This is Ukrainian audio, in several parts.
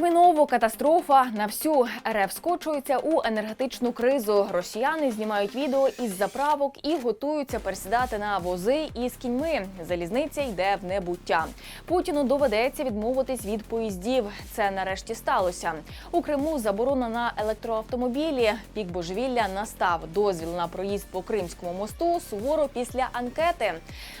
Терміново катастрофа на всю РФ скочується у енергетичну кризу. Росіяни знімають відео із заправок і готуються пересідати на вози із кіньми. Залізниця йде в небуття. Путіну доведеться відмовитись від поїздів. Це нарешті сталося. У Криму заборона на електроавтомобілі. Пік божевілля настав. Дозвіл на проїзд по Кримському мосту суворо після анкети.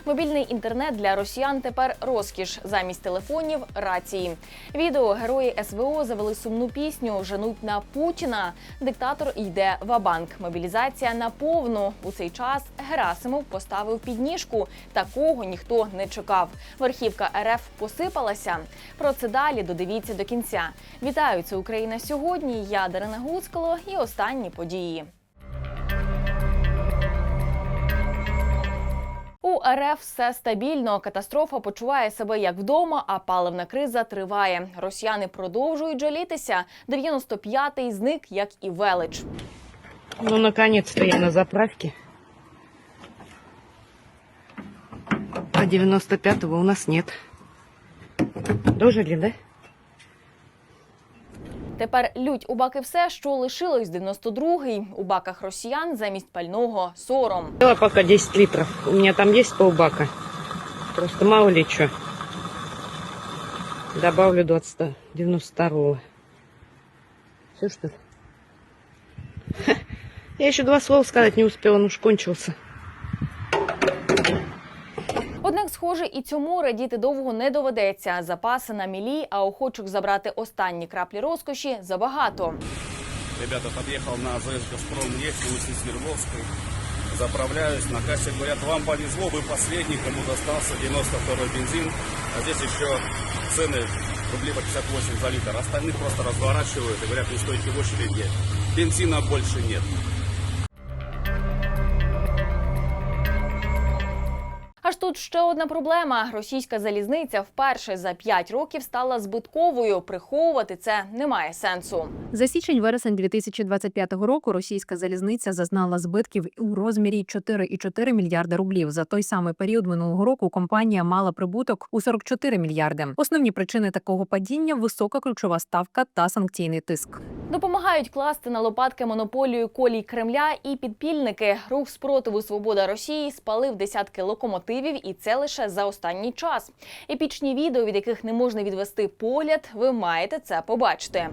Мобільний інтернет для росіян тепер розкіш замість телефонів рації. Відео герої СВО завели сумну пісню Женуть на Путіна. Диктатор йде в банк. Мобілізація на повну. У цей час Герасимов поставив підніжку. Такого ніхто не чекав. Верхівка РФ посипалася. Про це далі додивіться до кінця. Вітаю, це Україна сьогодні. Я Дарина Гуцкало і останні події. У РФ все стабільно. Катастрофа почуває себе як вдома, а паливна криза триває. Росіяни продовжують жалітися. 95-й зник, як і велич. Ну, наконец-то я на заправке. А 95-го у нас нет. Дожили, да? Тепер лють у баки все, що лишилось 92-й. У баках росіян замість пального сором. Взяла пока 10 литров. У меня там есть полбака. Просто мало ли что. Добавлю 20, 92-го. Все что? Я еще два слова сказать не успела, ну уж кончился. схоже, і цьому радіти довго не доведеться. Запаси на мілі, а охочих забрати останні краплі розкоші забагато. Ребята, подъехал на АЗС «Газпром» нефть, улицы Свердловской. Заправляюсь. На кассе говорят, вам повезло, вы последний, кому достался 92-й бензин. А здесь еще цены рублей по 58 за литр. Остальных просто разворачивают и говорят, не стойте в очереди. Бензина больше нет. Аж тут ще одна проблема: російська залізниця вперше за 5 років стала збитковою. Приховувати це немає сенсу. За січень-вересень 2025 року російська залізниця зазнала збитків у розмірі 4,4 мільярда рублів. За той самий період минулого року компанія мала прибуток у 44 мільярди. Основні причини такого падіння висока ключова ставка та санкційний тиск. Допомагають класти на лопатки монополію колій Кремля і підпільники. Рух спротиву Свобода Росії спалив десятки локомотивів, і це лише за останній час. Епічні відео, від яких не можна відвести погляд, ви маєте це побачити.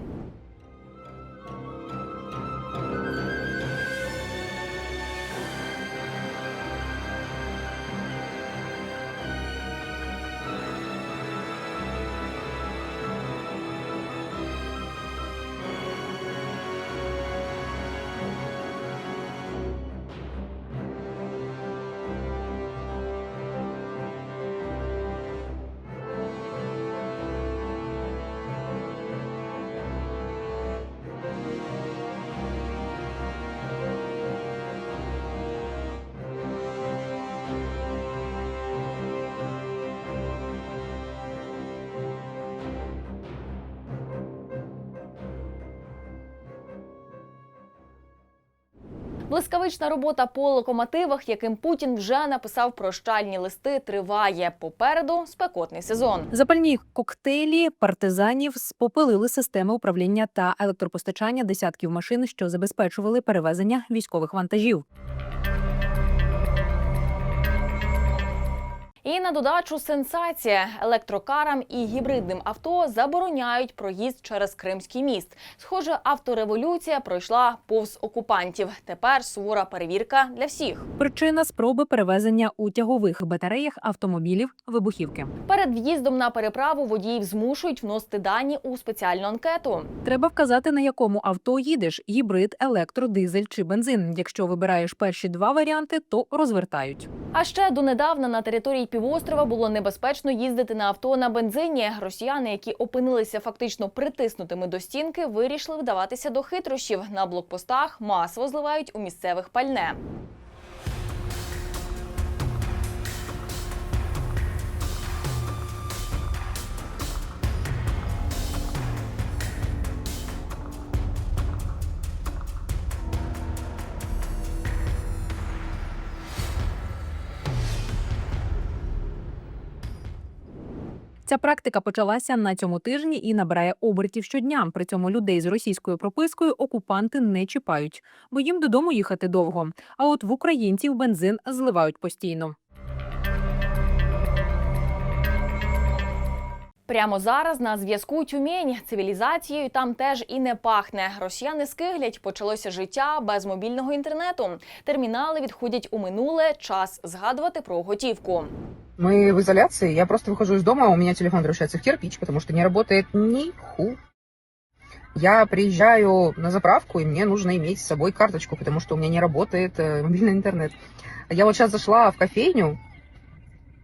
Блискавична робота по локомотивах, яким Путін вже написав прощальні листи, триває. Попереду спекотний сезон. Запальні коктейлі партизанів спопилили системи управління та електропостачання десятків машин, що забезпечували перевезення військових вантажів. І на додачу сенсація електрокарам і гібридним авто забороняють проїзд через Кримський міст. Схоже, автореволюція пройшла повз окупантів. Тепер сувора перевірка для всіх. Причина спроби перевезення у тягових батареях автомобілів вибухівки. Перед в'їздом на переправу водіїв змушують вносити дані у спеціальну анкету. Треба вказати, на якому авто їдеш: гібрид, електро, дизель чи бензин. Якщо вибираєш перші два варіанти, то розвертають. А ще донедавна на території півострова було небезпечно їздити на авто на бензині. Росіяни, які опинилися фактично притиснутими до стінки, вирішили вдаватися до хитрощів. На блокпостах масово зливають у місцевих пальне. Ця практика почалася на цьому тижні і набирає обертів щодня. При цьому людей з російською пропискою окупанти не чіпають, бо їм додому їхати довго. А от в українців бензин зливають постійно. Прямо зараз на зв'язку Тюмень цивілізацією там теж і не пахне. Росіяни скиглять, почалося життя без мобільного інтернету. Термінали відходять у минуле. Час згадувати про готівку. Мы в изоляции, я просто выхожу из дома, у меня телефон превращается в кирпич, потому что не работает ни ху. Я приезжаю на заправку, и мне нужно иметь с собой карточку, потому что у меня не работает э, мобильный интернет. Я вот сейчас зашла в кофейню,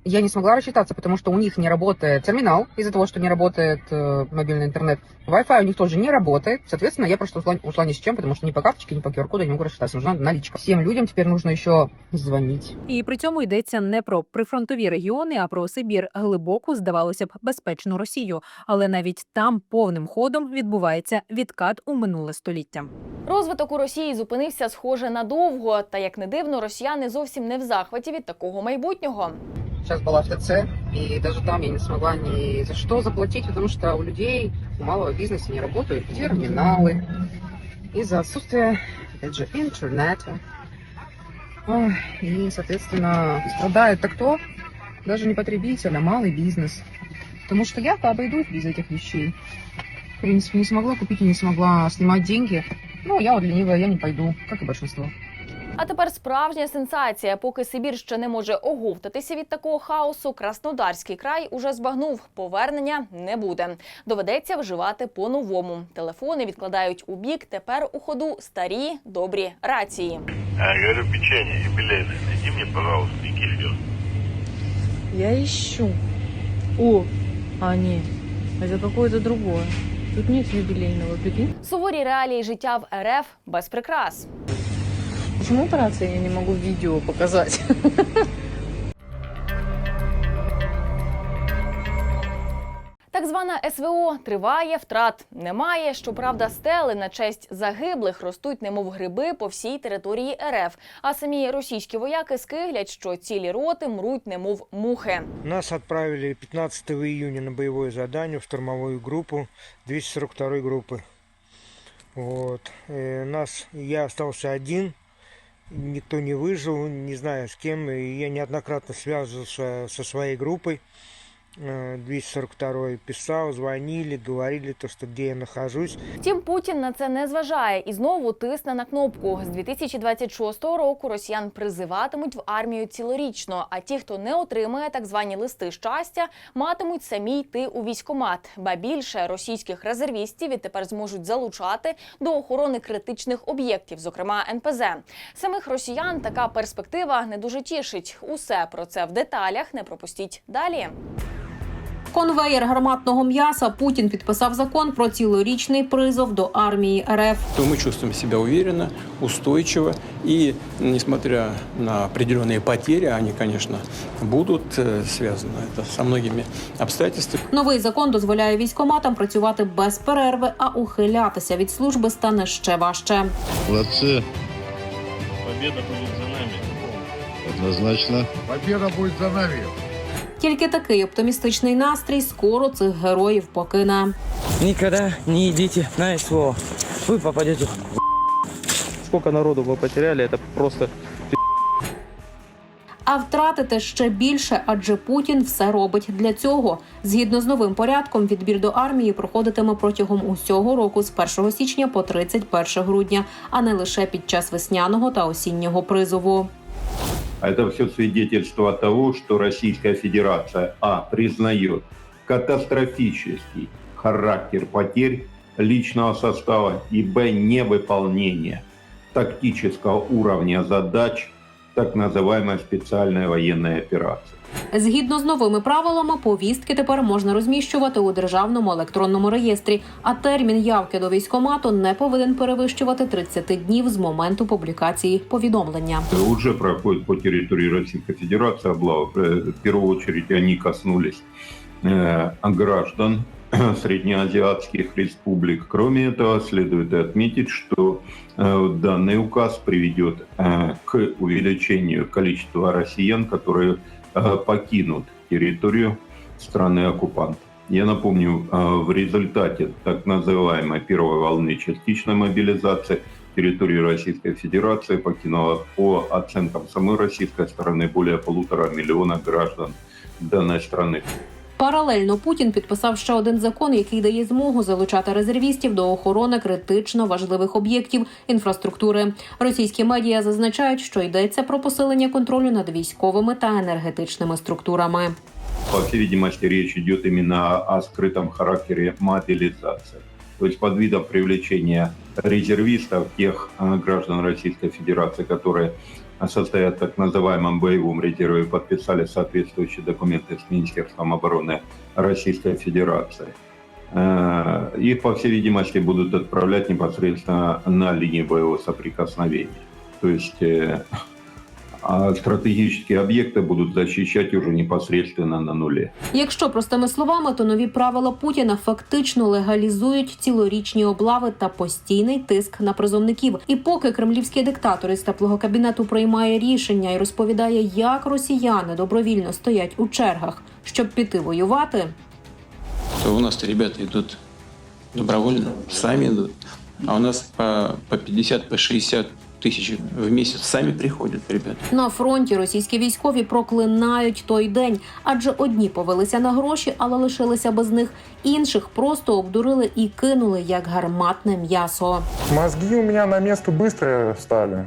я не смогла рассчитаться, потому что у них не работает терминал из-за того, что не работает э, мобильный интернет. Wi-Fi у них тоже не работает. Соответственно, я просто ушла, ушла ни с чем, потому что ни по карточке, ни по QR-коду я не могу рассчитаться. Нужна наличка. Всем людям теперь нужно еще звонить. І при цьому йдеться не про прифронтові регіони, а про Сибір, глибоку, здавалося б, безпечну Росію. Але навіть там повним ходом відбувається відкат у минуле століття. Розвиток у Росії зупинився схоже надовго. Та як не дивно, росіяни зовсім не в захваті від такого майбутнього. Сейчас была в ТЦ, и даже там я не смогла ни за что заплатить, потому что у людей, у малого бизнеса не работают терминалы из-за отсутствия, опять же, интернета. И, соответственно, страдает-то кто? Даже не потребитель, а малый бизнес. Потому что я-то обойдусь без этих вещей. В принципе, не смогла купить и не смогла снимать деньги. Ну, я вот ленивая, я не пойду, как и большинство. А тепер справжня сенсація. Поки Сибір ще не може оговтатися від такого хаосу, Краснодарський край уже збагнув. Повернення не буде. Доведеться вживати по-новому. Телефони відкладають у бік. Тепер у ходу старі добрі рації. А, говорю, печенье юбилейное. Найди мне, пожалуйста, и кефир. Я ищу. О, а не, это какое-то другое. Тут нет юбилейного, прикинь. Суворі реалії життя в РФ без прикрас. Почему по рации я не могу видео показать? Так звана СВО триває, втрат немає. Щоправда, стели на честь загиблих ростуть, немов гриби по всій території РФ. А самі російські вояки скиглять, що цілі роти мруть, немов мухи. Нас отправили 15 июня на боевое задание в штурмовую группу 242 группы. Вот. Э, нас, я остался один, никто не выжил, не знаю с кем. И я неоднократно связывался со своей группой. Э, 242 писал, звонили, говорили то, что где я нахожусь. Втім, Путін на це не зважає і знову тисне на кнопку. З 2026 року росіян призиватимуть в армію цілорічно. А ті, хто не отримає так звані листи щастя, матимуть самі йти у військомат. Ба більше російських резервістів відтепер зможуть залучати до охорони критичних об'єктів, зокрема НПЗ. Самих росіян така перспектива не дуже тішить. Усе про це в деталях не пропустіть далі Конвеєр гарматного м'яса Путін підписав закон про цілорічний призов до армії РФ. то мы чувствуем себя уверенно, устойчиво. И несмотря на определенные потери, они, конечно, будут э, связаны это со многими обстоятельствами. Новий закон дозволяє військоматам працювати без перерви, а ухилятися від служби стане ще важче. Молодцы. Победа будет за нами. Однозначно. Победа будет за нами. Тільки такий оптимістичний настрій скоро цих героїв покине. Никогда не идите на СВО. Вы попадете в Сколько народу мы потеряли, это просто А втратити ще більше, адже Путін все робить для цього. Згідно з новим порядком, відбір до армії проходитиме протягом усього року з 1 січня по 31 грудня, а не лише під час весняного та осіннього призову. А это все свидетельство того, что Российская Федерация А. признает катастрофический характер потерь личного состава и Б. невыполнение тактического уровня задач так называемой специальной военной операции. Згідно з новими правилами, повістки тепер можна розміщувати у державному електронному реєстрі, а термін явки до військомату не повинен перевищувати 30 днів з моменту публікації повідомлення. Уже проходит по территории Российской Федерации облавы. Э, В первую очередь они коснулись э, граждан среднеазиатских республик. Кроме этого, следует отметить, что э, данный указ приведет э, к увеличению количества россиян, которые э, покинут территорию страны-оккупанта. Я напомню, э, в результате так называемой первой волны частичной мобилизации территории Российской Федерации покинуло по оценкам самой российской стороны более полутора миллиона граждан данной страны. Паралельно Путін підписав ще один закон, який дає змогу залучати резервістів до охорони критично важливих об'єктів інфраструктури. Російські медіа зазначають, що йдеться про посилення контролю над військовими та енергетичними структурами. По всей видимости, речь идет именно о скрытом характере мобилизации. То есть под видом привлечения резервистов, тех э, граждан Российской Федерации, которые состоят в так называемом боевом резерве и подписали соответствующие документы с Министерством обороны Российской Федерации. Э, Их, по всей видимости, будут отправлять непосредственно на линии боевого соприкосновения. То есть э, а стратегические объекты будут защищать уже непосредственно на нуле. Якщо простими словами, то нові правила Путіна фактично легалізують цілорічні облави та постійний тиск на призовників. І поки кремлівський диктатор із теплого кабінету приймає рішення і розповідає, як росіяни добровільно стоять у чергах, щоб піти воювати, То у нас-то ребята идут добровольно, сами идут. А у нас по, по 50, по 60 тысяч в місяць. Самі приходять ребята. на фронті російські військові проклинають той день, адже одні повелися на гроші, але лишилися без них. Інших просто обдурили і кинули як гарматне м'ясо. Мозги у мене на місто швидко стали.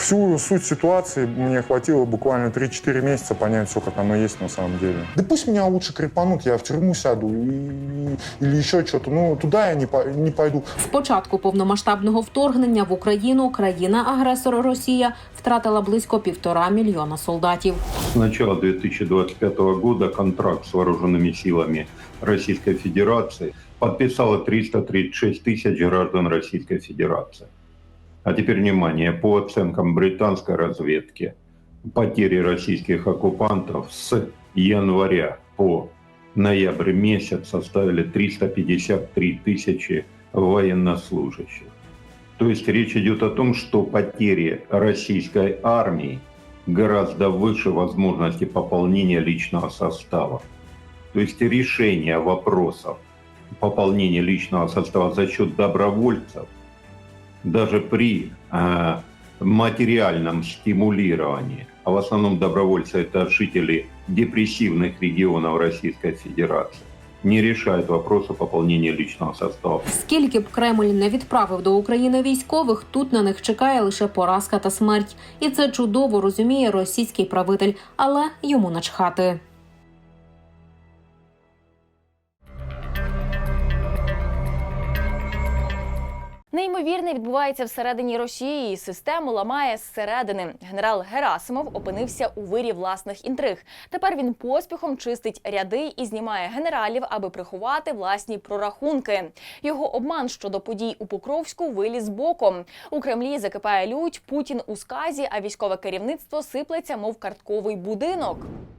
Всю суть ситуации мне хватило буквально 3-4 месяца понять все, как оно есть на самом деле. Да пусть меня лучше крепанут, я в тюрьму сяду и- или еще что-то. Ну, туда я не, не пойду. З початку повномасштабного вторгнення в Україну країна-агресор Росія втратила близько півтора мільйона солдатів. С начала 2025 года контракт с вооруженными силами Российской Федерации подписало 336 тысяч граждан Российской Федерации. А теперь внимание, по оценкам британской разведки, потери российских оккупантов с января по ноябрь месяц составили 353 тысячи военнослужащих. То есть речь идет о том, что потери российской армии гораздо выше возможности пополнения личного состава. То есть решение вопросов пополнения личного состава за счет добровольцев даже при э, материальном стимулировании, а в основном добровольцы это жители депрессивных регионов Российской Федерации, не решает вопроса пополнения личного состава. Скільки б Кремль не відправив до України військових, тут на них чекає лише поразка та смерть. І це чудово розуміє російський правитель, але йому начхати. Неймовірне відбувається всередині Росії. Систему ламає зсередини. Генерал Герасимов опинився у вирі власних інтриг. Тепер він поспіхом чистить ряди і знімає генералів, аби приховати власні прорахунки. Його обман щодо подій у Покровську виліз боком. У Кремлі закипає лють, Путін у сказі, а військове керівництво сиплеться, мов картковий будинок.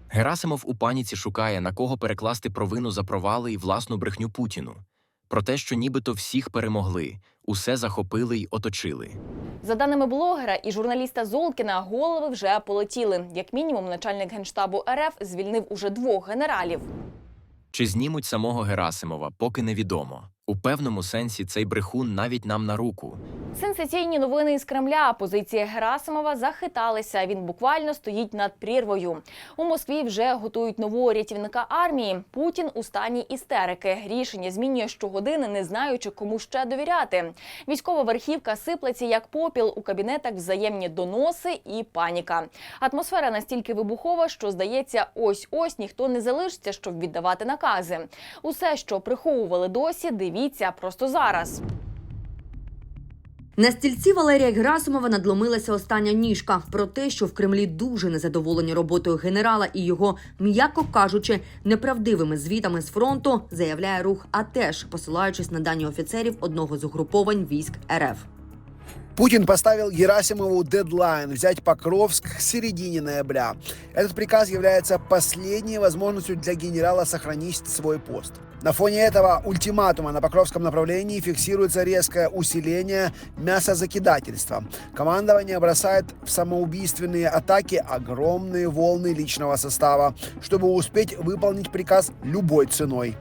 Герасимов у паніці шукає, на кого перекласти провину за провали і власну брехню Путіну. Про те, що нібито всіх перемогли, усе захопили й оточили. За даними блогера і журналіста Золкіна, голови вже полетіли. Як мінімум, начальник генштабу РФ звільнив уже двох генералів. Чи знімуть самого Герасимова, поки невідомо. У певному сенсі цей брехун навіть нам на руку. Сенсаційні новини із Кремля. Позиції Герасимова захиталися. Він буквально стоїть над прірвою. У Москві вже готують нового рятівника армії. Путін у стані істерики. Рішення змінює щогодини, не знаючи, кому ще довіряти. Військова верхівка сиплеться як попіл у кабінетах взаємні доноси і паніка. Атмосфера настільки вибухова, що здається, ось ось ніхто не залишиться, щоб віддавати накази. Усе, що приховували досі, дивіться просто зараз. На стільці Валерія Герасимова надломилася остання ніжка про те, що в Кремлі дуже незадоволені роботою генерала і його, м'яко кажучи, неправдивими звітами з фронту, заявляє рух а теж посилаючись на дані офіцерів одного з угруповань військ РФ. Путин поставил Герасимову дедлайн взять Покровск к середине ноября. Этот приказ является последней возможностью для генерала сохранить свой пост. На фоне этого ультиматума на Покровском направлении фиксируется резкое усиление мясозакидательства. Командование бросает в самоубийственные атаки огромные волны личного состава, чтобы успеть выполнить приказ любой ценой.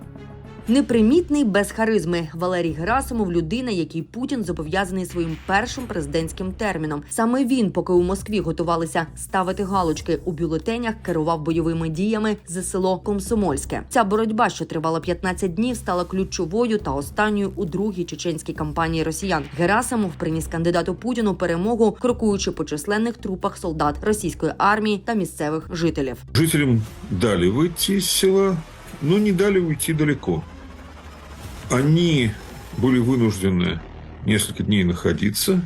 Непримітний без харизми Валерій Герасимов людина, який Путін зобов'язаний своїм першим президентським терміном. Саме він, поки у Москві готувалися ставити галочки у бюлетенях, керував бойовими діями за село Комсомольське. Ця боротьба, що тривала 15 днів, стала ключовою та останньою у другій чеченській кампанії росіян. Герасимов приніс кандидату Путіну перемогу, крокуючи по численних трупах солдат російської армії та місцевих жителів. Жителям дали выйти из села, но не дали уйти далеко. Они были вынуждены несколько дней находиться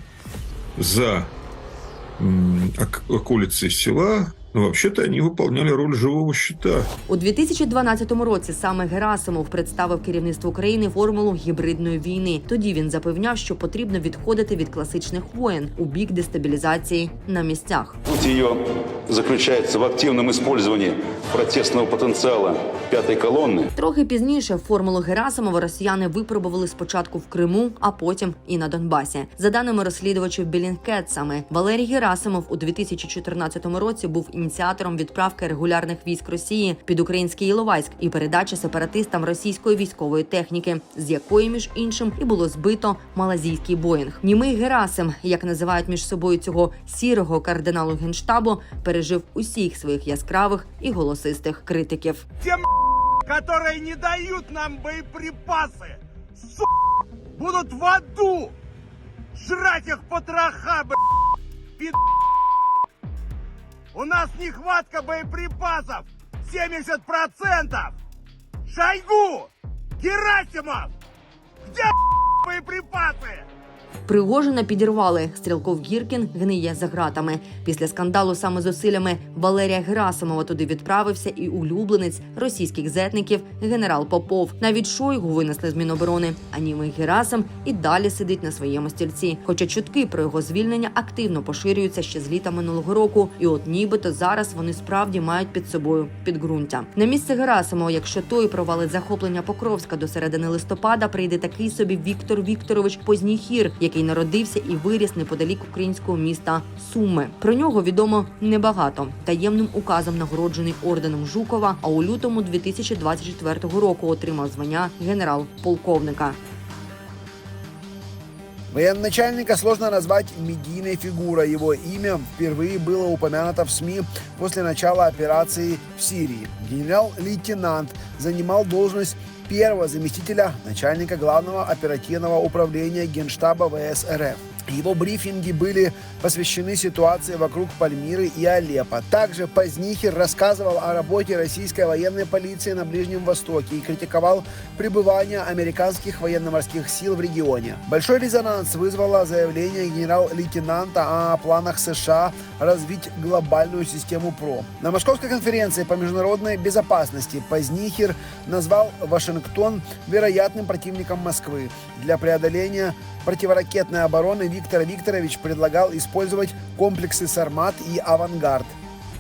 за м, ок- околицей села, но вообще-то они выполняли роль живого щита. У 2012 році саме Герасимов представив керівництву України формулу гібридної війни. Тоді він запевняв, що потрібно відходити від класичних воєн у бік дестабілізації на місцях. Суть ее заключается в активном использовании протестного потенциала пятой колонны Трохи пізніше формулу Герасимова росіяни випробували спочатку в Криму, а потім і на Донбасі. За даними розслідувачів Білінкет, саме Валерій Герасимов у 2014 році був ініціатором відправки регулярних військ Росії під український Іловайськ і передачі сепаратистам російської військової техніки, з якої між іншим і було збито малазійський Боїнг. Німий Герасим, як називають між собою цього сірого кардиналу генштабу, пережив усіх своїх яскравих і голосистих критиків. Тем, которые не дают нам боеприпасы, су... будут в аду жрать их потроха, б***ь, пид... У нас нехватка боеприпасов 70%! Шойгу! Герасимов! Где? Пригожина підірвали. Стрілков Гіркін гниє за ґратами. Після скандалу саме зусиллями Валерія Герасимова туди відправився і улюбленець російських зетників генерал Попов. Навіть Шойгу винесли з Міноборони. А німий Герасим і далі сидить на своєму стільці. Хоча чутки про його звільнення активно поширюються ще з літа минулого року, і от нібито зараз вони справді мають під собою підґрунтя. На місце Герасимова, якщо той провалить захоплення Покровська до середини листопада, прийде такий собі Віктор Вікторович Позніхір, який народився і виріс неподалік українського міста Суми. Про нього відомо небагато. Таємним указом нагороджений орденом Жукова, а у лютому 2024 року отримав звання генерал-полковника. Военачальника сложно назвать медийной фигурой. Его имя впервые было упомянуто в СМИ после начала операции в Сирии. Генерал-лейтенант занимал должность первого заместителя начальника главного оперативного управления Генштаба ВС РФ. Его брифинги были посвящены ситуации вокруг Пальмиры и Алеппо. Также Позднихер рассказывал о работе российской военной полиции на Ближнем Востоке и критиковал пребывание американских военно-морских сил в регионе. Большой резонанс вызвало заявление генерал-лейтенанта о планах США развить глобальную систему ПРО. На Московской конференции по международной безопасности Позднихер назвал Вашингтон вероятным противником Москвы. Для преодоления противоракетной обороны Виктор Викторович предлагал использовать комплексы «Сармат» и «Авангард».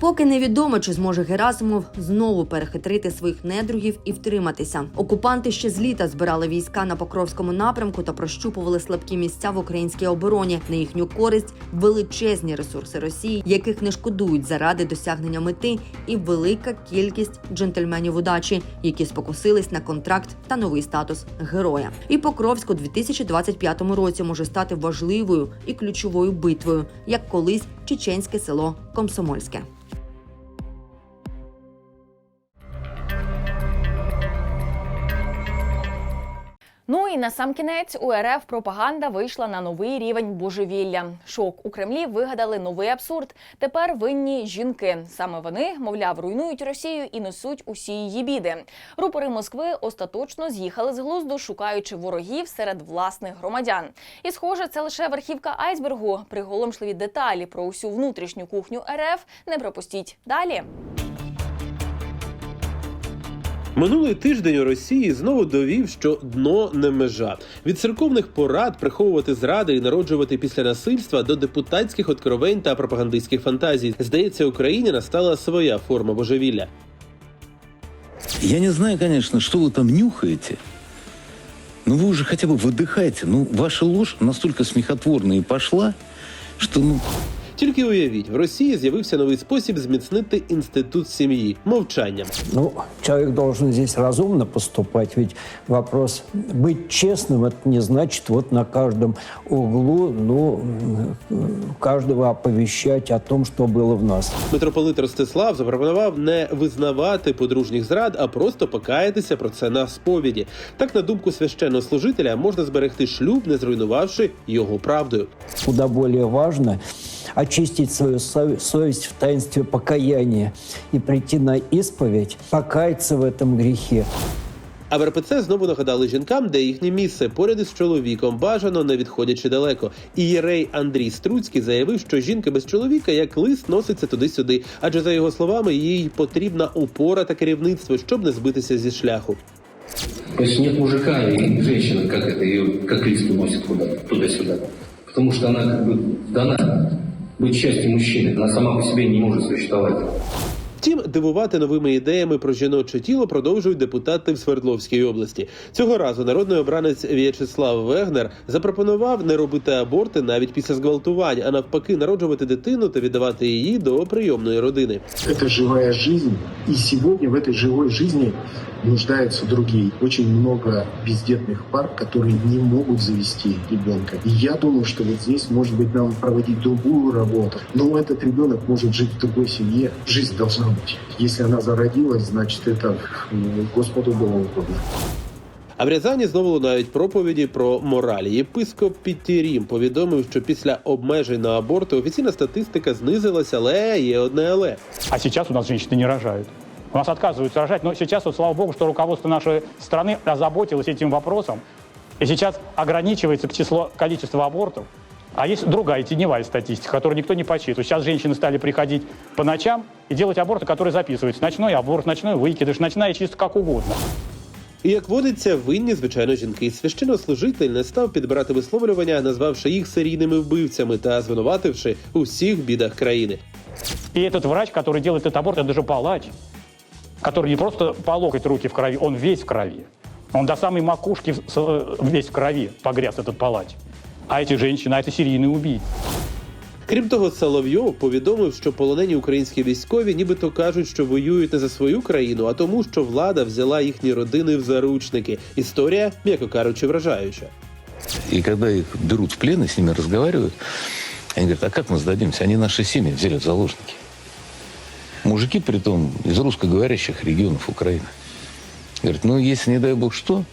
Поки невідомо, чи зможе Герасимов знову перехитрити своїх недругів і втриматися. Окупанти ще з літа збирали війська на Покровському напрямку та прощупували слабкі місця в українській обороні на їхню користь величезні ресурси Росії, яких не шкодують заради досягнення мети, і велика кількість джентльменів удачі, які спокусились на контракт та новий статус героя. І Покровськ у 2025 році може стати важливою і ключовою битвою, як колись чеченське село Комсомольське. Ну і на сам кінець у РФ пропаганда вийшла на новий рівень божевілля. Шок у Кремлі вигадали новий абсурд. Тепер винні жінки. Саме вони, мовляв, руйнують Росію і несуть усі її біди. Рупори Москви остаточно з'їхали з глузду, шукаючи ворогів серед власних громадян. І схоже, це лише верхівка айсбергу. Приголомшливі деталі про усю внутрішню кухню РФ не пропустіть далі. Минулий тиждень у Росії знову довів, що дно не межа. Від церковних порад приховувати зради і народжувати після насильства до депутатських откровень та пропагандистських фантазій. Здається, Україні настала своя форма божевілля. Я не знаю, конечно, что вы там нюхаете, но вы уже хотя бы выдыхайте. Ну, ваша ложь настолько смехотворная и пошла, что, ну, Тільки уявіть, в Росії з'явився новий спосіб зміцнити інститут сім'ї мовчанням. Ну, человек должен здесь разумно поступать, ведь вопрос быть честным, это не значит вот на каждом углу, ну, каждого оповещать о том, что было в нас. Митрополит Ростислав запропонував не визнавати подружніх зрад, а просто покаятися про це на сповіді. Так, на думку священнослужителя, можна зберегти шлюб, не зруйнувавши його правдою. Куда более важно очистить свою сов- совесть в таинстве покаяния и прийти на исповедь, покаяться в этом грехе. А в РПЦ знову нагадали жінкам, де їхнє місце поряд із чоловіком, бажано не відходячи далеко. І єрей Андрій Струцький заявив, що жінка без чоловіка як лист носиться туди-сюди, адже за його словами їй потрібна опора та керівництво, щоб не збитися зі шляху. То есть нет мужика и женщины, как это ее, как лист уносит куда туда-сюда. Потому что она как бы дана быть частью мужчины. Она сама по себе не может существовать. Втім, дивувати новими ідеями про жіноче тіло продовжують депутати в Свердловській області. Цього разу народний обранець В'ячеслав Вегнер запропонував не робити аборти навіть після зґвалтувань, а навпаки, народжувати дитину та віддавати її до прийомної родини. Это живая жизнь, и сегодня в этой живой жизни нуждаются другие. Очень много бездетных пар, которые не могут завести ребенка. И я думаю, что вот здесь, может быть, нам проводить другую работу. Но этот ребенок может жить в другой семье. Жизнь должна быть. Если она зародилась, значит, это м, Господу было угодно. А в Рязані знову лунають проповіді про мораль. Єпископ Пітірім повідомив, що після обмежень на аборти офіційна статистика знизилася, але є одне але. А сейчас у нас женщины не рожают. У нас отказываются рожать. Но сейчас, вот, слава богу, что руководство нашей страны озаботилось этим вопросом. И сейчас ограничивается число, количество абортов. А есть другая теневая статистика, которую никто не подсчитывает. Сейчас женщины стали приходить по ночам и делать аборты, которые записываются. Ночной аборт, ночной выкидыш, ночная чистка, как угодно. І як водиться, винні, звичайно, жінки. Священнослужитель не став підбирати висловлювання, назвавши їх серійними вбивцями та звинувативши у всіх бідах країни. И этот врач, который делает этот аборт, это даже палач, который не просто по локоть руки в крови, он весь в крови. Он до самой макушки в- с- э, весь в крови погряз этот палач. А эти женщины, а это серийные убийцы. Крім того, Соловйов повідомив, що полонені українські військові нібито кажуть, що воюють не за свою країну, а тому, що влада взяла їхні родини в заручники. Історія, м'яко кажучи, вражаюча. и когда их берут в плен и с ними разговаривают, они говорят, а как мы сдадимся? Они наши семьи взяли в заложники. Мужики, притом, из русскоговорящих регионов Украины. Говорят, ну, если, не дай бог, что,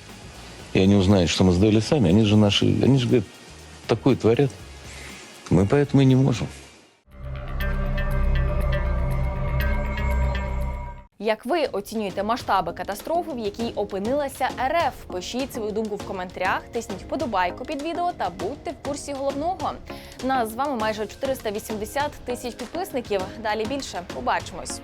и они узнают, что мы сдали сами, они же наши, они же, говорят, такое творят. Мы поэтому и не можем. Як ви оцінюєте масштаби катастрофи, в якій опинилася РФ? Пишіть свою думку в коментарях, тисніть вподобайку під відео та будьте в курсі головного. Нас з вами майже 480 тисяч підписників. Далі більше. Побачимось.